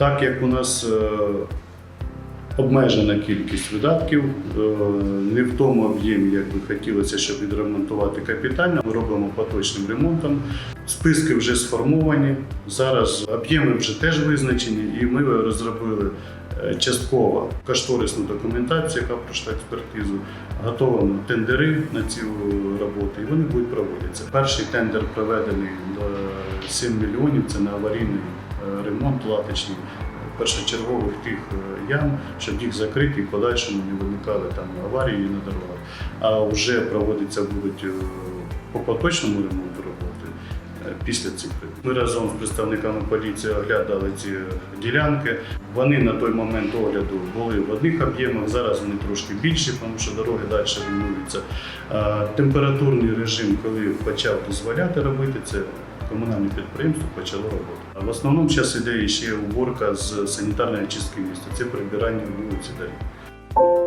Так як у нас е, обмежена кількість видатків, е, не в тому об'ємі, як би хотілося, щоб відремонтувати капітально, ми робимо поточним ремонтом. Списки вже сформовані. Зараз об'єми вже теж визначені, і ми розробили е, частково кошторисну документацію, яка пройшла експертизу. Готовимо тендери на ці роботи, і вони будуть проводитися. Перший тендер проведений на 7 мільйонів. Це на аварійний ремонт латочний е, першочергових тих е, ям, щоб їх закрити і подальшому не виникали там аварії на дорогах. А вже проводиться будуть е, по поточному ремонту роботи е, після цих. Ми разом з представниками поліції оглядали ці ділянки. Вони на той момент огляду були в одних об'ємах, зараз вони трошки більші, тому що дороги далі руйнуються. Температурний режим, коли почав дозволяти робити це, комунальне підприємство почало роботу. В основному зараз іде ще уборка з санітарної очистки міста. Це прибирання вулиці доріг.